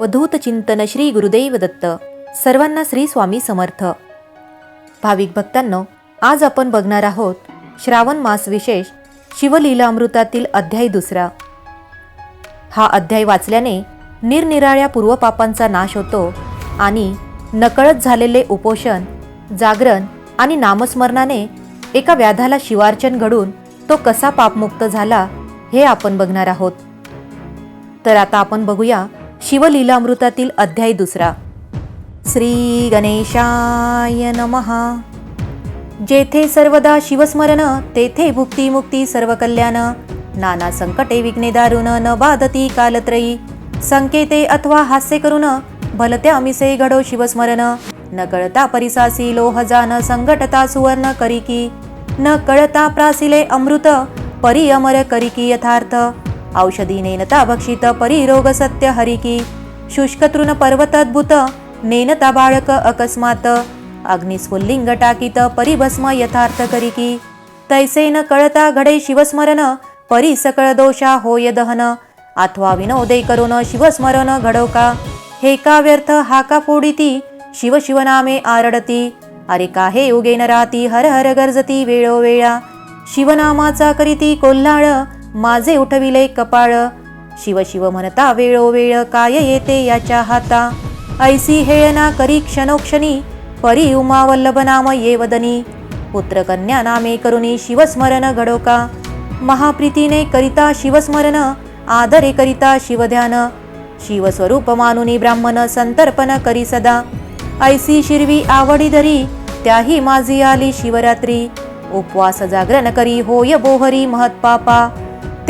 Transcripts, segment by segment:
अवधूत चिंतन श्री गुरुदेव दत्त सर्वांना श्री स्वामी समर्थ. भाविक भक्तांनो आज आपण बघणार आहोत श्रावण मास विशेष शिवलीला अमृतातील अध्याय दुसरा. हा अध्याय वाचल्याने निरनिराळ्या पूर्वपापांचा नाश होतो आणि नकळत झालेले उपोषण जागरण आणि नामस्मरणाने एका व्याधाला शिवार्चन घडून तो कसा पापमुक्त झाला हे आपण बघणार आहोत. तर आता आपण बघूया शिवलीलामृतातील अध्याय दुसरा. श्री गणेशाय नमहा जेथे सर्वदा शिवस्मरण तेथे भुक्तीमुक्ती सर्व कल्याण. नाना संकटे विघ्ने दारुण न बाधती कालत्रयी. संकेते अथवा हास्य करून भलत्या अमिसे घडो शिवस्मरण. न कळता परिसासी लोहजान संघटता सुवर्ण करिकी न कळता प्रासिले अमृत परी अमर करिकी यथार्थ. औषधी नेनता भक्षित परी रोग सत्य हरिकी शुष्कतृण पर्वतद्भुत नेनता बाळक अकस्मात। अग्निस्फुल्लिंग टाकित परिभस्म यथार्थ करिकी तैसे न कळता घडे शिवस्मरण परी सकळ दोषा होय दहन। अथवा विनोदे करून शिवस्मरण घडो का हे का व्यर्थ हा का फोडिती? शिव शिवनामे आरडती। अरे का हे उगेन राती हर हर गरजती वेळोवेळा। शिवनामाचा करीती कोल्हाळ माझे उठविले कपाळ. शिव शिव म्हणता वेळोवेळ काय येते याच्या हाता? ऐसी हेळना करी क्षणोक्षणी परी उमावल्लभ नाम ये वदनी. पुत्रकन्या नामे करुणी शिवस्मरण घडोका. महाप्रीतीने करिता शिवस्मरण आदरे करिता शिवध्यान. शिवस्वरूप मानुनी ब्राह्मण संतर्पण करी सदा. ऐसी शिरवी आवडी धरी त्याही माझी आली शिवरात्री. उपवास जागरण करी होय बोहरी महत्पापा.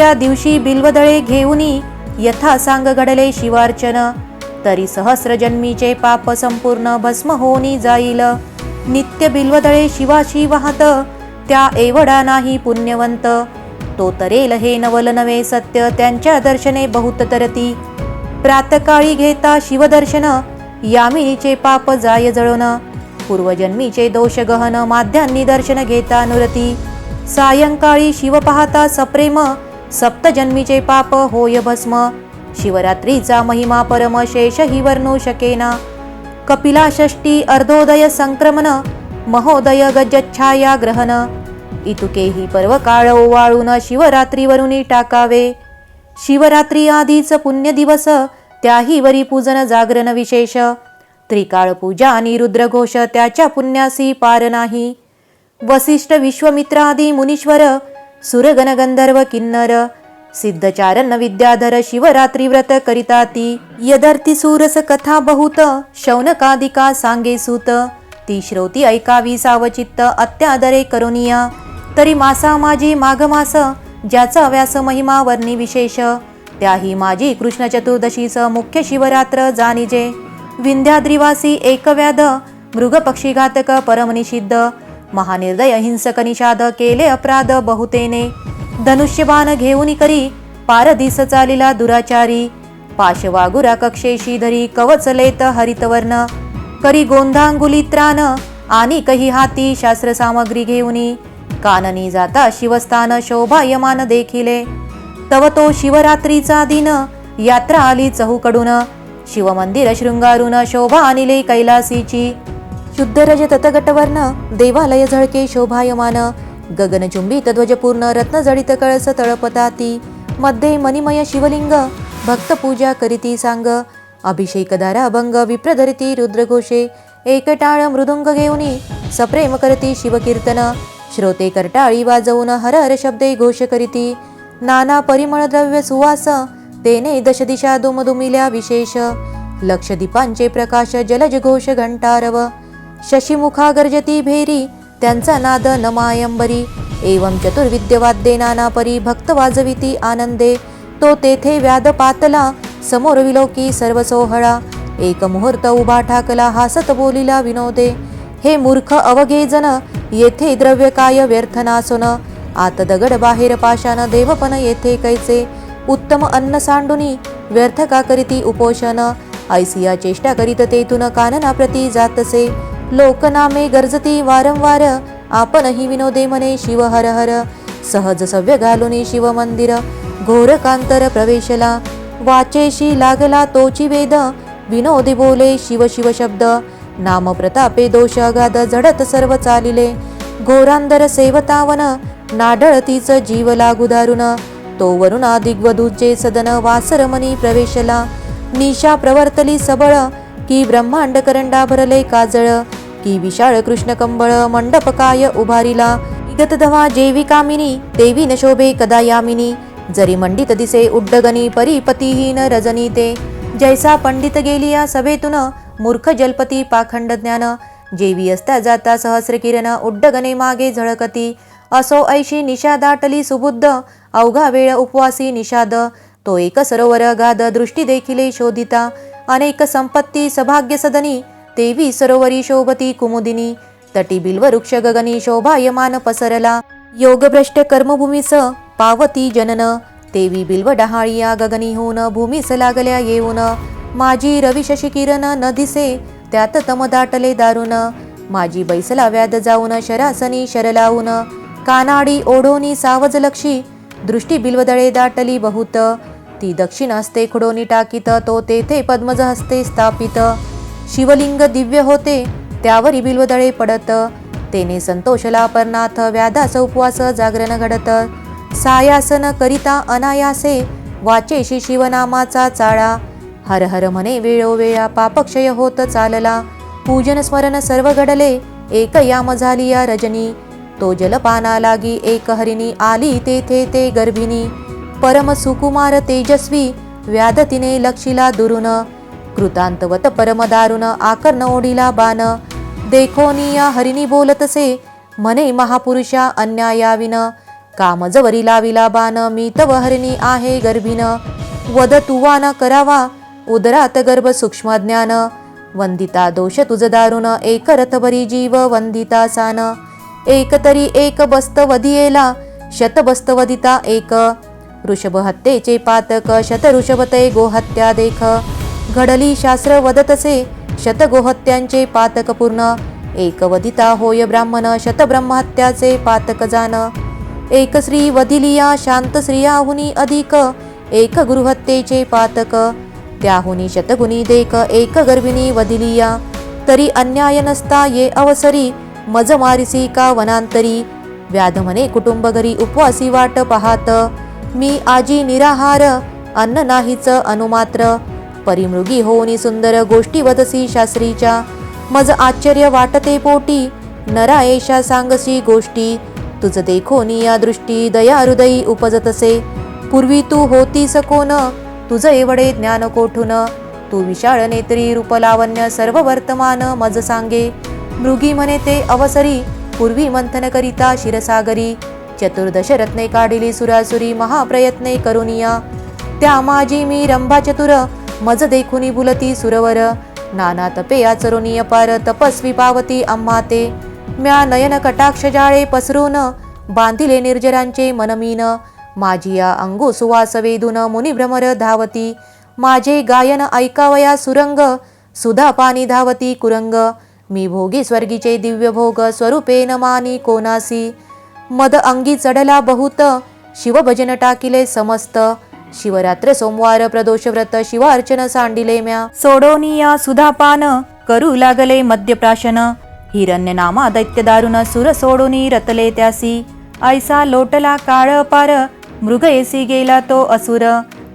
त्या दिवशी बिल्वदळे घेऊनी यथा सांग घडले शिवार्चन. तरी सहस्रजन्मीचे पाप संपूर्ण भस्म होनी जाईल. नित्य बिल्वदळे शिवाशी वाहत त्या एवढा नाही पुण्यवंत. तो तरेल हे नवल नवे सत्य त्यांच्या दर्शने बहुत तरती. प्रातकाळी घेता शिवदर्शन यामिनीचे पाप जाय जळून. पूर्वजन्मीचे दोष गहन माध्यान्नी दर्शन घेता नुरती. सायंकाळी शिव पाहता सप्रेम सप्तजन्मीचे पाप होय भस्म. शिवरात्रीचा महिमा परम शेष हि वर्णू शकेना. कपिला षष्टी अर्धोदय संक्रमण महोदय गजच्छाया ग्रहण. इतुकेही पर्व काळ ओवाळून शिवरात्रीवरुनी टाकावे. शिवरात्री आधीच पुण्य दिवस त्याही वरी पूजन जागरण विशेष. त्रिकाळ पूजा आणि रुद्रघोष त्याच्या पुण्यासी पार नाही. वसिष्ठ विश्वमित्रादी मुनीश्वर सुरगणगंधर्व किन्नर सिद्धचारण विद्याधर शिवरात्री व्रत करिता ती यदर्थी सूरस कथा बहुत शौनकादिका सांगे सूत ती श्रोती ऐकावी सावचित्त अत्यादरे करुनिया तरी मासा माझी माघ मास ज्याचा व्यास महिमा वर्णी विशेष त्याही माझी कृष्ण चतुर्दशीच मुख्य शिवरात्र जाणीजे. विंध्याद्रिवासी एकव्याध मृग पक्षीघातक परमनिषिद्ध महानिर्दय हिंसक निषाद केले अपराध बहुतेने. धनुष्यबाण घेऊन करी पारदिस चालिला दुराचारी. पाशवागुरा कक्षेशी धरी कवचलेत हरितवर्ण. करी गोंधांगुली त्राण आणि कही हाती शास्त्र सामग्री घेऊनी काननी जाता शिवस्थान शोभायमान देखिले. तव तो शिवरात्रीचा दिन यात्रा आली चहूकडून. शिवमंदिर शृंगारून शोभा आणिले कैलासीची. शुद्धरज ततगटवर्ण देवालय झळके शोभायमान. गगनचुंबित ध्वजपूर्ण रत्नजडित कळस तळपताती. मध्ये मणिमय शिवलिंग भक्तपूजा करीती सांग. अभिषेकदारा अभंग विप्रधरिती रुद्रघोषे. एकटाळ मृदुंग घेऊनी सप्रेम करती शिवकीर्तन. श्रोते करटाळी वाजवून हर हर शब्दे घोष करीती. नाना परिमळ द्रव्य सुवास तेने दश दिशा दुमदुमिल्या विशेष. लक्षदीपांचे प्रकाश जलज घोष घंटारव. शशिमुखा गर्जती भेरी त्यांचा नाद नमायंबरी. एवं चतुर्विद्यवाद्ये नाना परी भक्त वाजविती आनंदे. तो तेथे व्याद पातला समोर विलोकी सर्व सोहळा एक मुहूर्त उभा ठाकला हासत बोलिला विनोदे. हे मूर्ख अवघे जन येथे द्रव्य काय व्यर्थ नासुन. आत दगड बाहेर पाशान देवपण येथे कैचे. उत्तम अन्न सांडुनी व्यर्थ का करीती उपोषण. ऐसिया चेष्टा करीत तेथून कानना प्रती जातसे. लोकनामे गरजती वारंवार. आपणही विनोदे म्हणे शिव हर हर. सहज सव्य घालून शिव मंदिर. घोर कांतर प्रवेशला. वाचेशी लागला तोची वेद. विनोदी बोले शिव शिव शब्द. नाम प्रतापे दोष अगाध झडत सर्व चालिले. घोरांदर सेवतावन. नाडळतीच जीव लागू दारुण. तो वरुणा दिग्वधूचे सदन वासरमणी प्रवेशला. निशा प्रवर्तली सबळ. की ब्रह्मांड करंडा भरले काजळ. की विशाळ कृष्ण कंबळ मंडप काय उभारिला. विगत धवा जेवी कामिनी देवी न शोभे कदा यामिनी जरी मंडित दिसे उड्डगनी परिपतीहीन रजनी ते जैसा पंडित गेलिया सभेतून मूर्ख जलपती पाखंड ज्ञान. जेवी असता जाता सहस्र किरण उड्डगने मागे झळकती. असो ऐशी निशा दाटली सुबुद्ध अवघा वेळ उपवासी निषाद. तो एक सरोवर गाद दृष्टी देखिले शोधिता. अनेक संपत्ती सभाग्य सदनी देवी सरोवरी शोभती कुमुदिनी तटी बिल्व वृक्ष गगनी शोभायमान पसरला. योगभ्रष्ट कर्मभूमीस पावती जनन देवी बिल्व डहाळिया गगनी होऊन भूमीस लागल्या येऊन. माझी रवी शशी किरण न दिसे त्यात तम दाटले दारुण. माझी बैसला व्याध जाऊन शरासनी शर लावून कानाडी ओढोनी सावज लक्षी दृष्टी बिल्वदळे दाटली बहुत. ती दक्षिण हस्ते खुडोनी टाकीत तो तेथे पद्मज हस्ते स्थापित. शिवलिंग दिव्य होते त्यावरी बिल्वदळे पडत. तेने संतोषला परनाथ व्याधास उपवास जागरण घडत. सायासन करिता अनायासे वाचेशी शिवनामाचा चाळा. हर हर म्हणे वेळोवेळा पापक्षय होत चालला. पूजन स्मरण सर्व घडले एक याम झाली या रजनी. तो जलपाना लागी एक हरिणी आली तेथे ते गर्भिणी. परम सुकुमार तेजस्वी व्याधतीने लक्षिला दुरुन. कृतांतवत परमदारुण आकर्ण ओढिला बाण. देखोनिया हरिणी बोलतसे म्हणे महापुरुषा अन्यायाविन. कामजवरी लाविला बाण मी तव हरिणी आहे गर्भिन. वद तुवा न करावा उदरात गर्भ सूक्ष्म ज्ञान. वंदिता दोष तुझ दारुण एक रथभरी जीव वंदिता सान. एक तरी एक बस्त वधियेला शत बस्त वदिता एक. वृषभ हत्येचे पातक शत ऋषभते गोहत्या देख. घडली शास्त्र वदतसे शतगोहत्यांचे पातक पूर्ण. एकवदिता होय ब्राह्मण शतब्रह्महत्याचे पातक जान. एक श्री वदिलिया शांत स्त्रियाहुनी अधिक. एक गृहत्येचे पातक. त्याहुनी शतगुणी देख एक गर्भिणी वदिलिया तरी अन्याय नसता ये अवसरी मज मारिसी का वनांतरी. व्याध म्हणे कुटुंब घरी उपवासी वाट पाहात. मी आजी निराहार अन्न नाहीच अनुमात्र. परिमृगी होऊनी सुंदर गोष्टी वदसी शास्त्रीच्या. मज आश्चर्य वाटते पोटी नरा एषा सांगसी गोष्टी. तुझ देखोनी या दृष्टी दया हृदयी उपजतसे. पूर्वी तू होती सकोन तुझ एवढे ज्ञान कोठून? तू विशाळ नेत्री रूपलावण्य सर्व वर्तमान मज सांगे. मृगी म्हणे ते अवसरी पूर्वी मंथन करिता शिरसागरी चतुर्दश रत्ने काढिली सुरासुरी महाप्रयत्ने करुनिया. त्या माझी मी रंभा चतुर मज देखुनी बुलती सुरवर. नाना तपे आचरुनी अपार तपस्वी पावती अम्मा ते. म्या नयन कटाक्ष जाळे पसरून बांधिले निर्जरांचे मनमीन. माझी या अंगू सुवास वेधून मुनिभ्रमर धावती. माझे गायन ऐकावया सुरंग सुधा पाणी धावती कुरंग. मी भोगी स्वर्गीचे दिव्य भोग न मानी कोनासी. मद अंगी चढला बहुत शिवभजन टाकिले समस्त. शिवरात्र सोमवार प्रदोष व्रत शिवार्चन सांडिले म्या. सोडोनिया सुधापान करू लागले मद्यप्राशन. हिरण्य नामा दैत्य दारुण सुर सोडोनी रतले त्यासी. ऐसा लोटला काळ पार मृग येसी गेला तो असुर.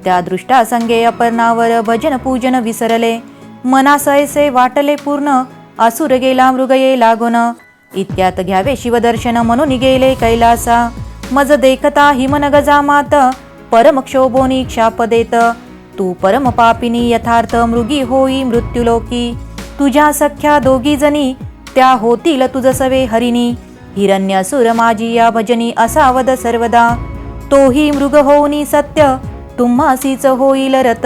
त्या दृष्टा संगे अपर्णावर भजन पूजन विसरले. मनासैसे वाटले पूर्ण असुर गेला मृगये लागोन. इत्यात इतक्यात घ्यावे शिवदर्शन म्हणून गेले कैलासा. मज देखता हिमनगजा मात परम तू परम पापिनी यथार्थ मृगी होई मृत्युलोकी. तुझ्या सख्या दोघी जणी त्या होतील तुझ सवे हरिणी. हिरण्यसुर माझी या भजनी असावद सर्वदा. तोही मृग होऊनी सत्य तुम्हासीच होईल रत.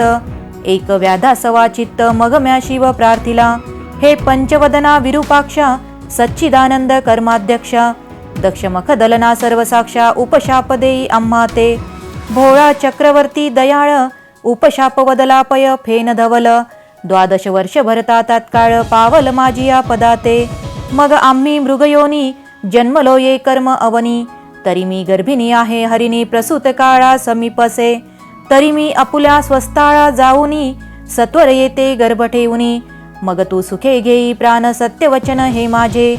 एक व्याधा सवाचित्त मग म्या शिव प्रार्थिला. हे पंचवदना विरूपाक्षा सच्चिदानंद कर्माध्यक्ष. दक्षमख दलना सर्वसाक्षा उपशाप आम्हा ते. भोळा चक्रवर्ती दयाळ उपशापवदलापय फेन धवल. द्वादश वर्ष भरता तात्काळ पावल माझी या पदाते. मग आम्ही मृगयोनी जन्मलो ये कर्म अवनी. तरी मी गर्भिणी आहे हरिणी प्रसूत काळा समीपसे. तरी मी अपुल्या स्वस्ताळा जाऊनी सत्वर येते गर्भ ठेवूनी मग तू सुखे घेई प्राण सत्यवचन हे माझे.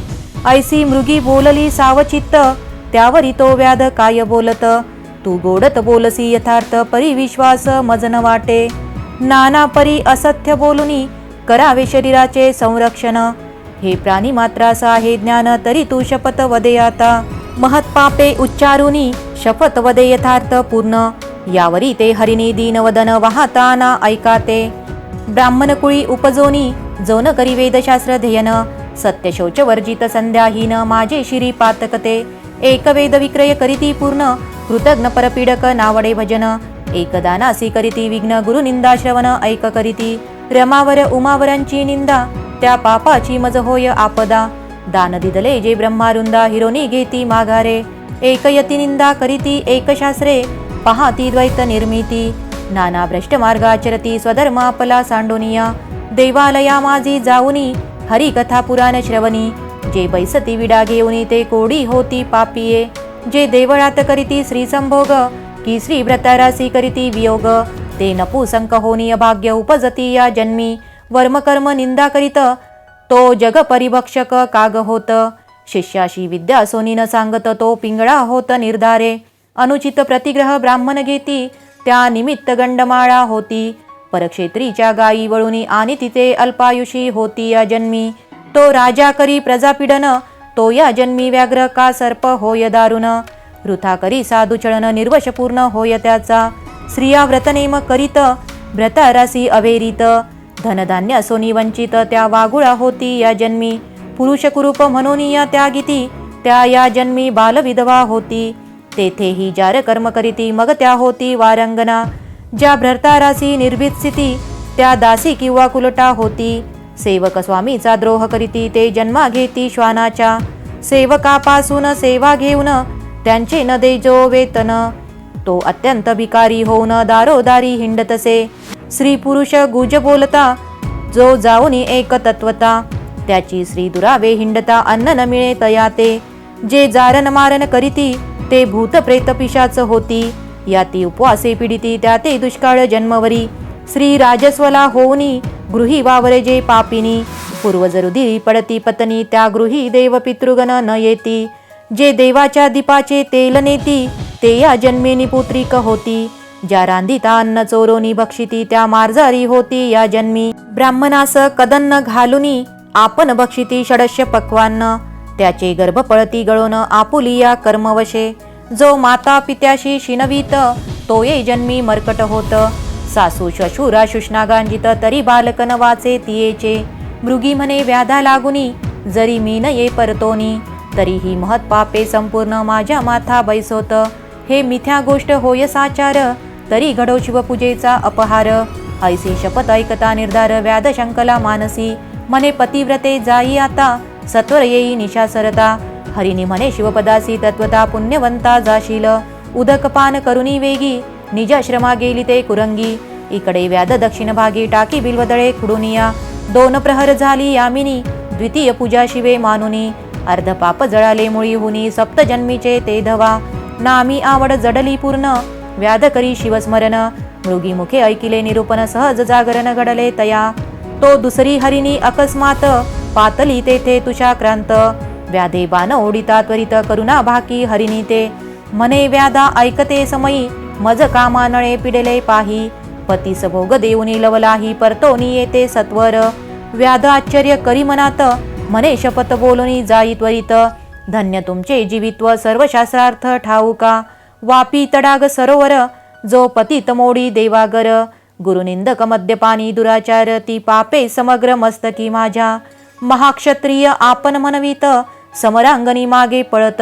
ऐसी मृगी बोलली सावचित्त त्यावरी तो व्याध काय बोलत? तू गोडत बोलसी यथार्थ परी विश्वास मजन वाटे. नाना परी असत्य बोलुनी करावे शरीराचे संरक्षण. हे प्राणी मात्रास आहे ज्ञान तरी तू शपथ वदे आता. महत्पापे उच्चारुनी शपथ वदे यथार्थ पूर्ण. यावरी ते हरिणी दीनवदन वाहताना ऐकाते. ब्राह्मण कुळी उपजोनी जोन करी वेदशास्त्र ध्येयन. सत्य शौच वर्जित संध्याहीन माझे शिरी पातकते. एकवेद विक्रय करीती पूर्ण कृतज्ञ परपीडक नावडे भजन एकदानासी करीती विघ्न गुरुनिंदा श्रवण ऐक करीती रमावर उमावरांची निंदा त्या पापाची मज होय आपदा दान दिदले जे ब्रह्मारुंदा हिरोनी घेती माघारे एकयती निंदा करीती एकशास्त्रे पहाती द्वैत निर्मिती नाना भ्रष्ट मार्गाचरती स्वधर्म आपला सांडोनिया देवालया माझी जाऊनी हरिकथा पुराण श्रवणी जे बैसती विडा घेऊनी ते कोडी होती पापिये. जे देवळात करीती श्री संभोग की श्री व्रतारासी करीती वियोग. ते नपुसंक होनी भाग्य उपजती या जन्मी. वर्मकर्म निंदा करीत तो जग परिभक्षक काग होत. शिष्याशी विद्या सोनीनं सांगत तो पिंगळा होत निर्धारे. अनुचित प्रतिग्रह ब्राह्मण घेती त्या निमित्त गंडमाळा होती. परक्षेत्रीच्या गायी वळूनी आणि तिथे अल्पायुषी होती या जन्मी. तो राजा करी प्रजापीडन तो या जन्मी व्याघ्र का सर्प होय दारुण. वृथा करी साधुचळन निर्वशपूर्ण होय त्याचा. स्त्रिया व्रतनेम करीत व्रतारासी अवेरीत. धनधान्य सोनी वंचित त्या वागुळा होती या जन्मी. पुरुष कुरूप म्हणून या त्या गीती त्या या जन्मी बालविधवा होती. तेथेही जार कर्म करीती मग त्या होती वारंगना. ज्या भ्रतारासी निर्भीत स्थिती त्या दासी किंवा कुलटा होती. सेवक स्वामीचा द्रोह करीती ते जन्मा घेती श्वानाच्या. सेवकापासून सेवा घेऊन त्यांचे न दे जो वेतन. तो अत्यंत भिकारी होऊन दारोदारी हिंडतसे. स्त्री पुरुष गुज बोलता जो जाऊनी एक तत्वता. त्याची श्री दुरावे हिंडता अन्न न मिळे तया ते. जे जारण मारण करीती ते भूत प्रेत पिशाच होती. याती उपवासे पीडिती त्या ते दुष्काळ जन्मवरी. श्री राजस्वला होऊनी गृही वावरे जे पापिनी. पूर्वजरुदी पडती पत्नी त्या गृही देव पितृगण न येती. जे देवाच्या दीपाचे तेल नेती ते या जन्मेनी पुत्रिक होती ज्या रांधिता अन्न चोरोनी बक्षिती त्या मार्जारी होती या जन्मी. ब्राह्मणास कदन्न घालुनी आपण बक्षिती षडश्य पक्वान्न. त्याचे गर्भ पळती गळून आपुलिया कर्मवशे. जो माता पित्याशी शिनवीत तो ये जन्मी मर्कट होत. सासू श्वशुरा शुष्णागांजित तरी बालकन वाचे तियेचे. मृगी म्हणे व्याधा लागुनी जरी मी न ये परतोनी तरीही महत पापे संपूर्ण माझ्या माथा बैसोत. हे मिथ्या गोष्ट होय साचार तरी घडो शिवपूजेचा अपहार. ऐसी शपथ ऐकता निर्धार व्याध शंकला मानसी. म्हणे पतिव्रते जाई आता सत्वर येई निशासरता हरिणी म्हणे शिवपदासी तत्वता पुण्यवंता जाशील. उदकपान करुणी वेगी निजाश्रमा गेली ते कुरंगी इकडे व्याध दक्षिण भागी टाकी बिल्वदळे खुडुनिया दोन प्रहर झाली यामिनी द्वितीय पूजा शिवे मानुनी अर्ध पाप जळाले मुळी हुनी सप्तजन्मीचे ते धवा नामी आवड जडली पूर्ण व्याध करी शिवस्मरण मृगी मुखे ऐकिले निरूपण सहज जागरण घडले तया तो दुसरी हरिणी अकस्मात पातली तेथे तुषाक्रांत व्याधे बाण ओढिता त्वरित करुणा भाकी हरिणी ते मने व्याधा ऐकते समयी मज कामानळे पिडले पाही. पतीस भोग देऊनी लवलाही परतोनी येते सत्वर. व्याध आश्चर्य करी मनात मने शपथ बोलुनी जाई त्वरित. धन्य तुमचे जीवित्व सर्व शास्त्रार्थ ठाऊका. वापी तडाग सरोवर जो पतित मोडी देवागर. गुरुनिंदक मद्यपानी दुराचार ती पापे समग्र मस्तकी माझ्या. महाक्षत्रिय आपण मनवित समरांगणी मागे पळत.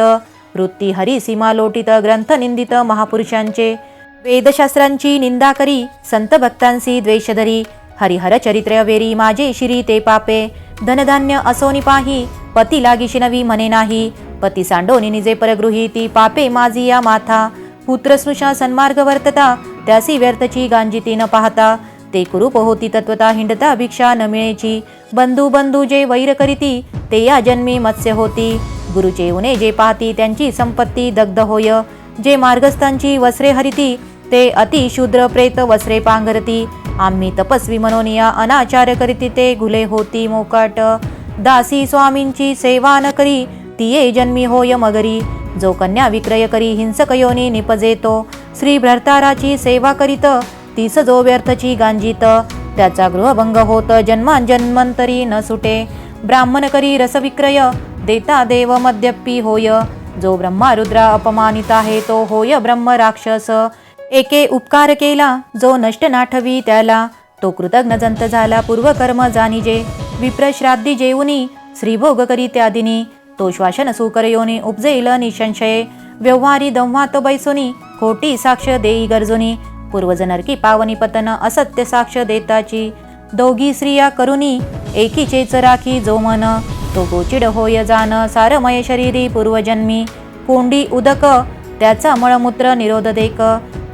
वृत्ती हरी सीमा लोटित ग्रंथ निंदित महापुरुषांचे. वेदशास्त्रांची निंदा करी संत भक्तांसी द्वेष धरी. हरिहर चरित्र वेरी माझे शिरी ते पापे. धनधान्य असोनी पाही पती लागिशी नवी म्हणे नाही. पती सांडोनी निजे परगृही ती पापे माझी या माथा. पुत्र स्नुषा सन्मार्ग वर्तता त्यासी व्यर्थची गांजिती न पाहता. ते कुरूप होती तत्वता हिंडता भिक्षा न मिळेची. बंधू बंधू जे वैर करीती ते या जन्मी मत्स्य होती. गुरुचे उने जे पाहती त्यांची संपत्ती दग्ध होय. जे मार्गस्थांची वस्रे हरिती ते अति शूद्र प्रेत वस्त्रे पांघरती. आम्ही तपस्वी मनोनिया अनाचार करीती ते घुले होती मोकाट. दासी स्वामींची सेवा न करी तिये जन्मी होय मगरी. जो कन्या विक्रय करी हिंसक योनी निपजेतो. श्री भ्रताराची सेवा करीत तीस जो व्यर्थची गांजीत. त्याचा गृहभंग होत जन्मांजन्मंतरी न सुटे. ब्राह्मण करी रसविक्रय देता देव मद्यपी होय. जो ब्रह्मा रुद्रा अपमानित आहे तो होय ब्रह्म राक्षस. एके उपकार केला जो नष्ट नाठवी त्याला. तो कृतज्ञ जंत झाला पूर्वकर्म जाणीजे. विप्रश्राद्धी जेवुनी श्रीभोग करी त्यादिनी तो श्वासन सुकरयोनी उपजेल निशंशये व्यवहारी दंवात बैसोनी खोटी साक्ष देई गरजुनी. पूर्वजनरकी पावनी पतन असत्य साक्ष देताची. दोघी स्त्रिया करुनी एकीचेच राखी जो मन. तो गोचिड होय जान सारमय शरीरी पूर्वजन्मी. कोंडी उदक त्याचा मळमूत्र निरोध देक.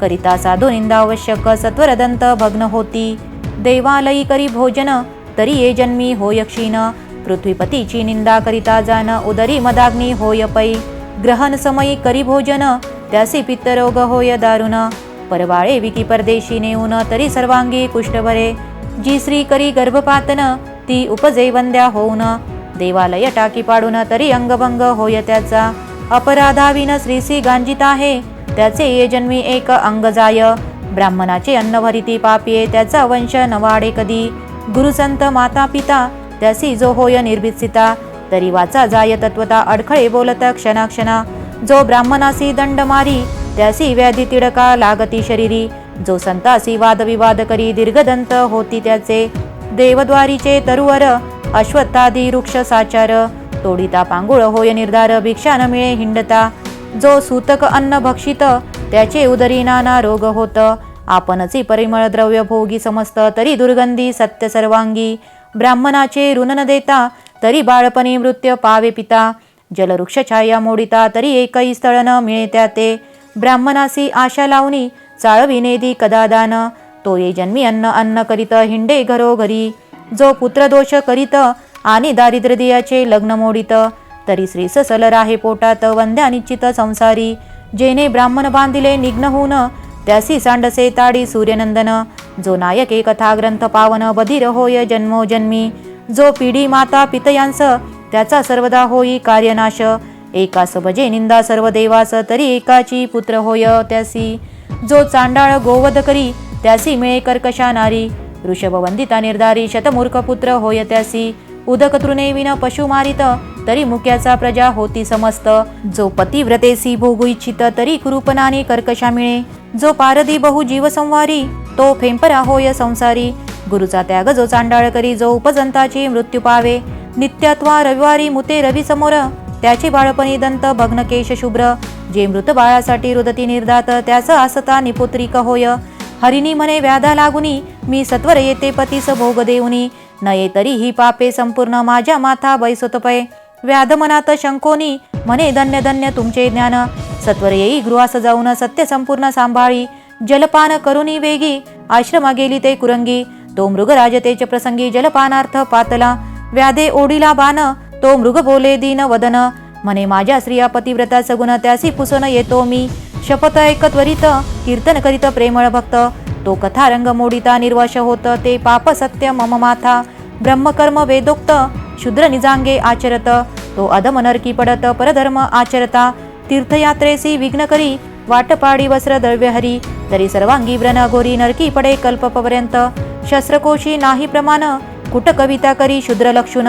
करिता साधू निंदा आवश्यक सत्वरदंत भग्न होती. देवालयी करी भोजन तरी ये जन्मी होय क्षीण. पृथ्वीपतीची निंदा करिता जान उदरी मदाग्नी होय पै. ग्रहण समयी करी भोजन त्यासी पित्तरोग होय दारुण. परवाळे विकी परदेशी नेऊन तरी सर्वांगी कुष्ठभरे जी श्री करी गर्भपातन ती उपजे वंद्या होऊन. देवालय टाकी पाडून तरी अंगभंग होय त्याचा. अपराधाविन श्रीसी गांजित आहे. त्याचे ये जन्मी एक अंग जाय ब्राह्मणाचे अन्न भरिती पापिये त्याचा वंश नवाडे कधी? गुरुसंत माता पिता त्यासी जो होय निर्भित्सिता तरी वाचा जाय तत्वता अडखळे बोलत क्षणाक्षणा. जो ब्राह्मणासी दंड मारी त्यासी व्याधी तिडका लागती शरीरी. जो संतासी वादविवाद करी दीर्घदंत होती त्याचे. देवद्वारीचे तरुवर अश्वत्थादी वृक्ष साचार. तोडिता पांगुळ होय निर्धार भिक्षा न मिळे हिंडता. जो सूतक अन्न भक्षित त्याचे उदरी नाना रोग होत. आपणचे परिमळ द्रव्य भोगी समस्त तरी दुर्गंधी सत्य सर्वांगी. ब्राह्मणाचे ऋण न देता तरी बाळपणी मृत्य पावे पिता. जलवृक्ष छाया मोडिता तरी एकही स्थळ न मिळत्या ते ब्राह्मणासी आशा लावणी चाळविनेदी कदादान तो ये जन्मी अन्न अन्न करीत हिंडे घरोघरी. जो पुत्रदोष करीत आणि दारिद्र्यदियाचे लग्न मोडित. तरी श्री ससल राहे पोटात वंद्या निश्चित संसारी. जेने ब्राह्मण बांधिले निघ्न होऊन त्यासी सांडसे ताडी सूर्यनंदन. जो नायके कथा ग्रंथ पावन बधीर होय जन्मोजन्मी जो पिढी माता पितयांस त्याचा सर्वदा होई कार्यनाश. एकास भजे निंदा सर्व देवास तरी एकाची पुत्र होय त्यासी. जो चांडाळ गोवध करी त्यासी मिळे कर्कशा नारी. वंदिता निर्धारी शतमूर्ख पुत्र होय त्यासी. उदक तृणेविन पशु मारित तरी मुक्याचा प्रजा होती समस्त. जो पतिव्रतेसी भोगू इच्छित तरी कृपनाने कर्कशा मिळे. जो पारधी बहु जीवसंवारी तो फेंपरा होय संसारी. गुरुचा त्याग जो चांडाळ करी जो उपजंताची मृत्यू पावे. नित्यत्वा रविवारी मुते रवी समोर. त्याचे बाळपणी दंत भग्न केश शुभ्र. जे मृत बाळासाठी रुदती निर्धात त्याच आसता निपुत्रिक होय. हरिणी म्हणे व्याधा लागुनी मी सत्वर येते पतीस भोग देऊनी. नये तरी ही पापे संपूर्ण माझ्या माथा बैसोतपय. व्याधमनात शंकोनी म्हणे धन्य धन्य तुमचे ज्ञान. सत्वर येई गृहास जाऊन सत्य संपूर्ण सांभाळी. जलपान करुनी वेगी आश्रमा गेली ते कुरंगी. तो मृगराजतेच प्रसंगी जलपानार्थ पातला. व्याधे ओढीला बाण तो मृग बोले दीन वदन. म्हणे माझ्या स्त्रिया पतिव्रता सगुण त्यासी पुसन येतो मी. शपथ ऐक त्वरित कीर्तन करीत प्रेमळ भक्त. तो कथा रंग मोडिता निर्वश होत ते पाप सत्य मम माथा. ब्रह्मकर्म वेदोक्त शूद्र निजांगे आचरत तो अधमनरकी पडत परधर्म आचरता तीर्थयात्रेसी विघ्न करी वाटपाडी वस्त्र द्रव्यहरी तरी सर्वांगी व्रण घोरी नरकी पडे कल्पपर्यंत शस्त्रकोशी नाही प्रमाण कुट कविता करी शूद्र लक्षुण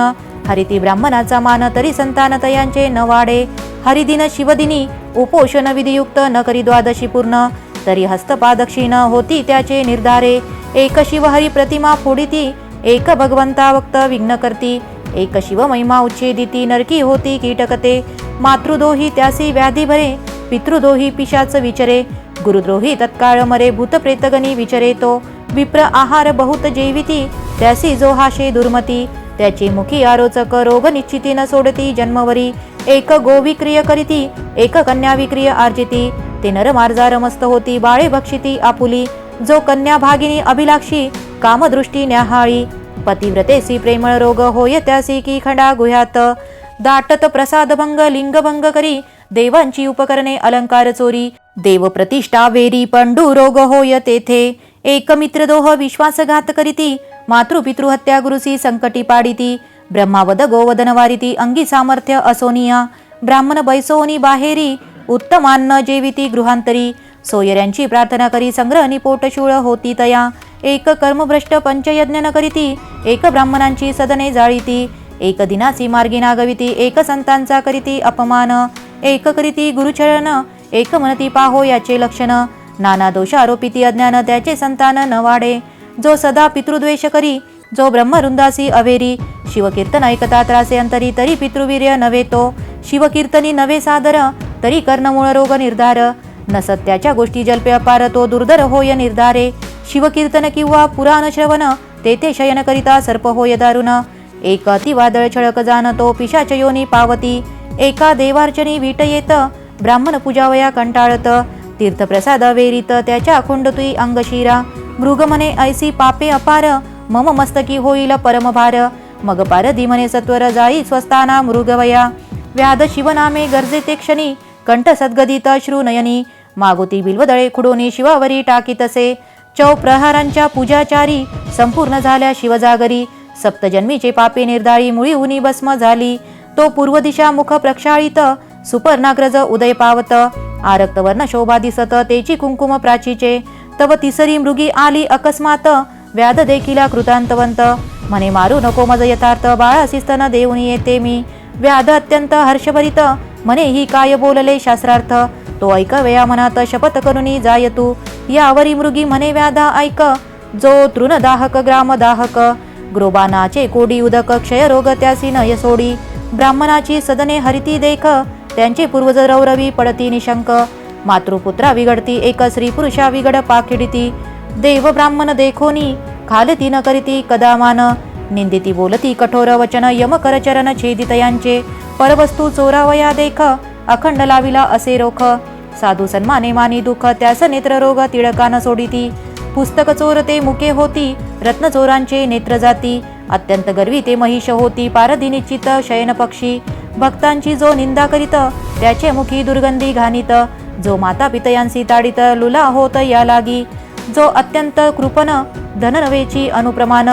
हरिती ब्राह्मणाचा मान तरी संतान तयांचे न वाडे हरिदिन शिवदिनी उपोषण विधियुक्त न करी द्वादशी पूर्ण तरी हस्तपादक्षिण होती त्याचे निर्धारे एक शिवहरी प्रतिमा फोडिती एक भगवंता वक्त विघ्न करती एक शिव महिमा उच्छेदिती नरकी होती कीटकते. मातृदोही त्यासी व्याधी भरे पितृदोही पिशाच विचरे. गुरुद्रोही तत्काळ मरे भूतप्रेतगणी विचरे तो. विप्र आहार बहुत जेविती त्यासी जो हाशे दुर्मती. त्याची मुखी आरोचक रोग निश्चिती न सोडती जन्मवरी. एक गोविक्रिय करीती एक कन्या विक्रिय आर्जिती. ते नर मार्जार होती बाळे भक्षिती आपुली. जो कन्या भागिनी अभिलाक्षी कामदृष्टी न्याहाळी. पतिव्रतेसी प्रेमळ रोग होय त्यासी की खंडा गुह्यात. दाटत प्रसादभंग लिंगभंग करी देवांची उपकरणे अलंकार चोरी. देव प्रतिष्ठा वेरी पंडू रोग होय तेथे. एक मित्रदोह विश्वासघात करीती मातृपितृहत्या गुरुसी संकटी पाडिती. ब्रह्मावद गोवदन वारिती अंगी सामर्थ्य असोनिया. ब्राह्मण बैसोनी बाहेरी उत्तमान्न जेविती गृहांतरी. सोयऱ्यांची प्रार्थना करी संग्रह निपोटशूळ होती तया. एक कर्मभ्रष्ट पंचयज्ञ न करीती एक ब्राह्मणांची सदने जाळीती एक दिनासी मार्गी नागविती एक संतांचा करीती अपमान एक करीती गुरुचरण एक म्हणती पाहो याचे लक्षण नाना दोष आरोपिती अज्ञान त्याचे संतान न वाढे. जो सदा पितृद्वेष करी जो ब्रह्मरुंदासी अवेरी शिवकीर्तन ऐकता त्रासे अंतरी तरी पितृवीर्य नव्हे तो. शिवकीर्तनी नवे सादर तरी कर्णमूळ रोग निर्धार न सत्याच्या गोष्टी जल्पे अपार तो दुर्धर होय निर्धारे. शिवकीर्तन किंवा पुराण श्रवण तेथे शयन करिता सर्प होय दारुण. एक अतिवादळ छळक जाण तो पिशाच योनी पावती. एका देवार्चनी वीट येत ब्राह्मण पूजावया कंटाळत. तीर्थप्रसाद वेरीत त्याच्या अखुंडतुई अंगशिरा. मृगमने ऐसी पापे अपार मम मस्तकी होईल परमभार. मग पारधी म्हणे सत्वर जाई स्वस्ताना मृगवया. व्याध शिवनामे गरजे ते क्षणी कंठ सद्गदित श्रुनयनी. मागोती बिल्वदळे खुडोनी शिवावरी टाकीतसे चौ प्रहारांच्या पूजाचारी संपूर्ण झाल्या शिवजागरी. सप्तजन्मीचे पापे निर्धाळी मुळी उनी भस्म झाली. तो पूर्व दिशा मुख प्रक्षाळित सुपर्णाग्रज उदय पावत. आरक्तवर्ण शोभा दिसत तेची कुंकुम प्राचीचे. तव तिसरी मृगी आली अकस्मात व्याध देखिला कृतांतवंत. म्हणे मारू नको मज यथार्थ बाळा शिस्तन देऊन येते मी. व्याध अत्यंत हर्षभरित म्हणे ही काय बोलले शास्त्रार्थ. तो ऐकवया मनात शपथ करुनी जायतु. यावरी मृगी म्हणे व्याधा ऐक. जो तृणदाहक ग्रामदाहक. ग्रोबानाचे कोडी उदक क्षयरोग त्यासी नय सोडी. ब्राह्मणाची सदने हरिती देख. त्यांचे पूर्वज रौरवी पडती निशंक. मातृपुत्रा विघडती एक स्त्री पुरुषा विघड पाखिडिती. देव ब्राह्मण देखोनी खालती न करीती कदामान. निंदिती बोलती कठोर वचन यम करचरण छेदितयांचे परवस्तू चोरावया देख. अखंड लाविला असे रोख. साधू सन्माने मानी दुःख त्यास नेत्ररोग तिळकान सोडिती. पुस्तक चोर ते मुके होती रत्न चोरांचे नेत्र जाती. अत्यंत गर्वी ते महिष होती पारधी निश्चित शयन पक्षी. भक्तांची जो निंदा करीत त्याचे मुखी दुर्गंधी घाणीत. जो माता पितयांसी ताडित लुला होत या लागी. जो अत्यंत कृपण धननवेची अनुप्रमाण.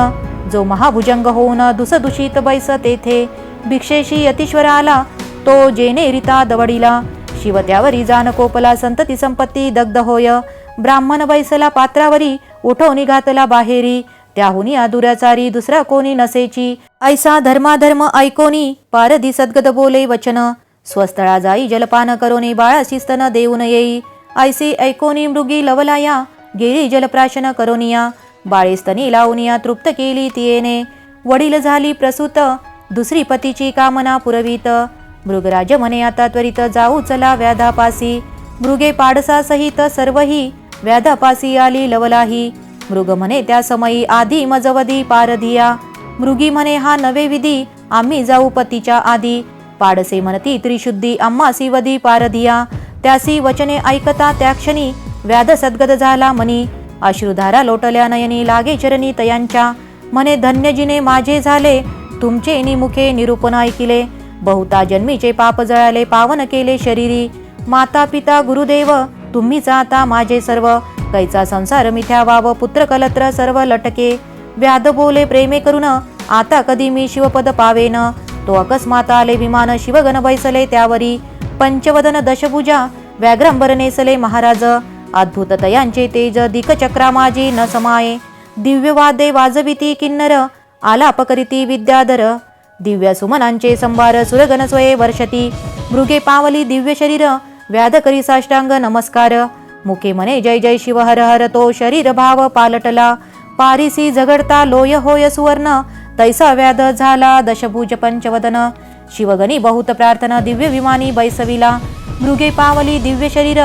जो महाभुजंग होऊन दुसदूषित बैस तेथे. भिक्षेशी यतीश्वर आला तो जेने रिता दवडीला. शिवत्यावरी जानकोपला संतती संपत्ती दग्ध होय. ब्राह्मण बैसला पात्रावरी उठवणी घातला बाहेरी. त्याहुनी दुराचारी दुसरा कोणी नसेची. ऐसा धर्माधर्म ऐकोनी पारधी सद्गद बोले वचन. स्वस्थळा जाई जलपान करोनी बाळा शिस्तन देऊन येई. ऐसे ऐकोनी मृगी लवलाया गेली जलप्राशन करोनिया. बाळेस्तनी लावनिया तृप्त केली तियेने. वडील झाली प्रसूत दुसरी पतीची कामना पुरवीत. मृगराज म्हणे आता त्वरित जाऊ चला व्याधापासी. मृगे पाडसा सहित सर्वही व्याधापासी आली लवलाही. मृग म्हणे त्या समयी आधी मजवधी पारधिया मृगी म्हणे हा नवे विधी आम्ही जाऊ पतीच्या आधी. पाडसे म्हणती त्रिशुद्धी आम्हासी वदी पारधिया त्यासी वचने ऐकता त्या क्षणी व्याध सद्गद झाला मनी. अश्रुधारा लोटल्या नयनी लागे चरणी तयांच्या. म्हणे धन्यजीने माझे झाले तुमचे निमुखे निरूपण ऐकिले. बहुता जन्मीचे पाप जळाले पावन केले शरीरी. माता पिता गुरुदेव तुम्हीच आता माझे सर्व. कैचा संसार मिथ्या वाव पुत्र कलत्र सर्व लटके. व्याध बोले प्रेमे करून आता कधी मी शिवपद पावेन? तो अकस्मात आले विमान शिवगण बैसले त्यावरी. पंचवदन दशभुजा व्याघ्रंबर नेसले महाराज. अद्भुत तयांचे तेज दिकचक्रा माझी न समाये. दिव्यवादे वाजविती किन्नर आलाप करीती विद्याधर. दिव्य सुमनांचे संभार सुरगण स्वये वर्षती. मृगे पावली दिव्य शरीर व्याध करी साष्टांग नमस्कार. मुके मने जय जय शिव हर हर तो शरीर भाव पालटला. पारिसी झगडता लोय होय सुवर्ण तैसा व्याध झाला दशभुज पंचवदन. शिवगणी बहुत प्रार्थना दिव्य विमानी बैसविला. मृगे पावली दिव्य शरीर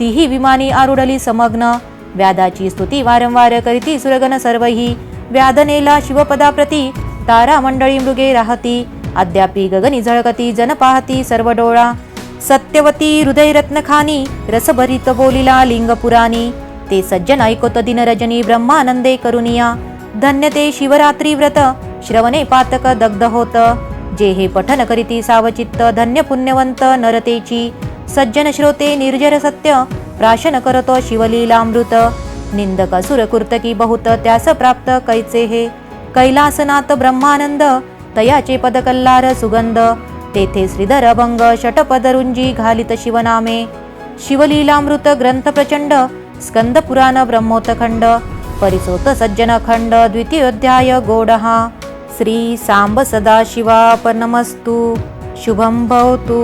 तीही विमानी आरुडली समग्न. व्याधाची स्तुती वारंवार करीती सुरगण सर्वही. व्याधनेला शिवपदाप्रती तारा मंडळी मृगे राहती. अद्यापी गगनी झळकती जन पाहती सर्व डोळा. सत्यवती हृदयरत्नखानी रसभरित बोलिला लिंगपुराणी ते सज्जन ऐकोत दिनरजनी ब्रह्मानंदे करुनिया. धन्य ते शिवरात्री व्रत श्रवणे पातक दग्ध होत. जे हे पठन करीती सावचित्त धन्य पुण्यवंत नरतेची. सज्जन श्रोते निर्जर सत्य प्राशन करतो शिवलीलामृत. निंदक सुरकुर्तकी बहुत त्यास प्राप्त कैचे हे? कैलासनाथ ब्रह्मानंद तयाचे पदकल्लार सुगंध तेथे श्रीधर अभंग षटपदरुंजी घालित शिवनामे शिवलीलामृत ग्रंथ प्रचंड स्कंद पुराण ब्रह्मोत्खंड परिसोत सज्जन खंड द्वितीयोध्याय गोडहा श्री सांब सदाशिवापनमस्तु शुभं भवतु।